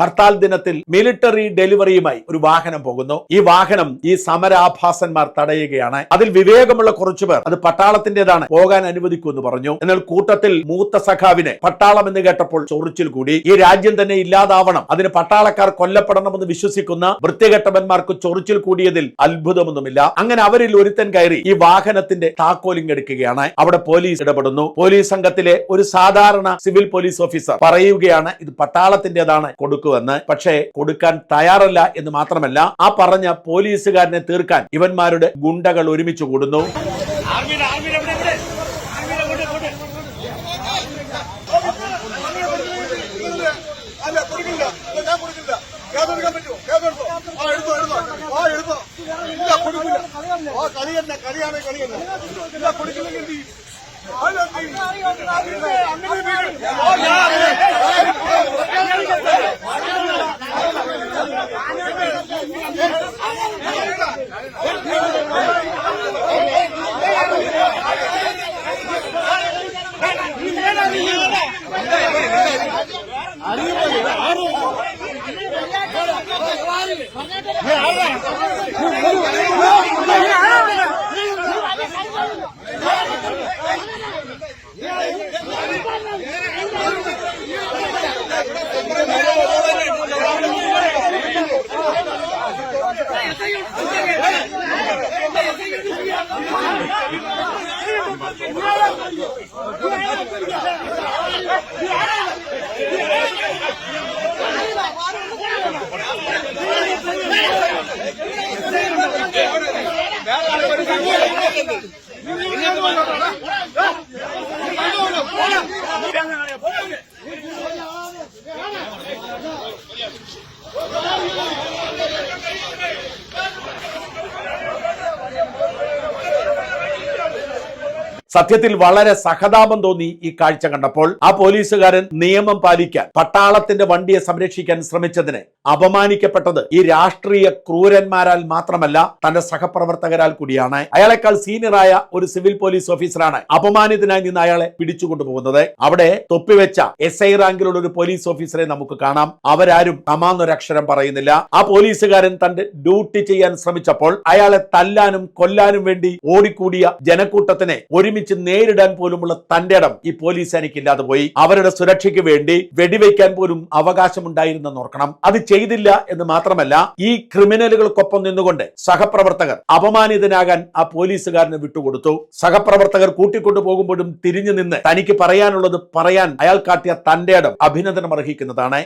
ഹർത്താൽ ദിനത്തിൽ മിലിറ്ററി ഡെലിവറിയുമായി ഒരു വാഹനം പോകുന്നു. ഈ വാഹനം ഈ സമരാഭാസന്മാർ തടയുകയാണ്. അതിൽ വിവേകമുള്ള കുറച്ചുപേർ അത് പട്ടാളത്തിന്റേതാണ് പോകാൻ അനുവദിക്കൂ എന്ന് പറഞ്ഞു. എന്നാൽ കൂട്ടത്തിൽ മൂത്ത സഖാവിനെ പട്ടാളം എന്ന് കേട്ടപ്പോൾ ചൊറിച്ചിൽ കൂടി. ഈ രാജ്യം തന്നെ ഇല്ലാതാവണം. അതിന് പട്ടാളക്കാർ കൊല്ലപ്പെടണമെന്ന് വിശ്വസിക്കുന്ന വൃത്തികെട്ടവന്മാർക്ക് ചൊറിച്ചിൽ കൂടിയതിൽ അത്ഭുതമൊന്നുമില്ല. അങ്ങനെ അവരിൽ ഒരുത്തൻ കയറി ഈ വാഹനത്തിന്റെ താക്കോലിംഗ് എടുക്കുകയാണ്. അവിടെ പോലീസ് ഇടപെടുന്നു. പോലീസ് സംഘത്തിലെ ഒരു സാധാരണ സിവിൽ പോലീസ് ഓഫീസർ പറയുകയാണ് ഇത് പട്ടാളത്തിന്റേതാണ് കൊടുക്കുമെന്ന് പക്ഷേ കൊടുക്കാൻ തയ്യാറല്ല എന്ന് മാത്രമല്ല ആ പറഞ്ഞ പോലീസുകാരനെ തീർക്കാൻ ഇവന്മാരുടെ ഗുണ്ടകൾ ഒരുമിച്ച് കൂടുന്നു. കളിയല്ല കളിയാണ് കളിയല്ല എവിടെ அறுபது வேற സത്യത്തിൽ വളരെ സഹതാപം തോന്നി ഈ കാഴ്ച കണ്ടപ്പോൾ. ആ പോലീസുകാരൻ നിയമം പാലിക്കാൻ പട്ടാളത്തിന്റെ വണ്ടിയെ സംരക്ഷിക്കാൻ ശ്രമിച്ചതിന് അപമാനിക്കപ്പെട്ടത് ഈ രാഷ്ട്രീയ ക്രൂരന്മാരാൽ മാത്രമല്ല തന്റെ സഹപ്രവർത്തകരാൽ കൂടിയാണ്. അയാളെക്കാൾ സീനിയറായ ഒരു സിവിൽ പോലീസ് ഓഫീസറാണ് അപമാനിതനായി നിന്ന് അയാളെ പിടിച്ചുകൊണ്ടുപോകുന്നത്. അവിടെ തൊപ്പിവെച്ച എസ് ഐ റാങ്കിലുള്ള ഒരു പോലീസ് ഓഫീസറെ നമുക്ക് കാണാം. അവരാരും തമാന്നൊരക്ഷരം പറയുന്നില്ല. ആ പോലീസുകാരൻ തന്റെ ഡ്യൂട്ടി ചെയ്യാൻ ശ്രമിച്ചപ്പോൾ അയാളെ തല്ലാനും കൊല്ലാനും വേണ്ടി ഓടിക്കൂടിയ ജനക്കൂട്ടത്തിനെ ഒരുമിച്ച് നേരിടാൻ പോലുമുള്ള തന്റെ ഇടം ഈ പോലീസ് എനിക്കില്ലാതെ പോയി. അവരുടെ സുരക്ഷയ്ക്ക് വേണ്ടി വെടിവെക്കാൻ പോലും അവകാശമുണ്ടായിരുന്നെന്ന് ഓർക്കണം. അത് ചെയ്തില്ല എന്ന് മാത്രമല്ല ഈ ക്രിമിനലുകൾക്കൊപ്പം നിന്നുകൊണ്ട് സഹപ്രവർത്തകർ അപമാനിതനാകാൻ ആ പോലീസുകാരന് വിട്ടുകൊടുത്തു. സഹപ്രവർത്തകർ കൂട്ടിക്കൊണ്ടു പോകുമ്പോഴും തിരിഞ്ഞു നിന്ന് തനിക്ക് പറയാനുള്ളത് പറയാൻ അയാൾ കാട്ടിയ തന്റെ ഇടം അഭിനന്ദനം അർഹിക്കുന്നതാണ്.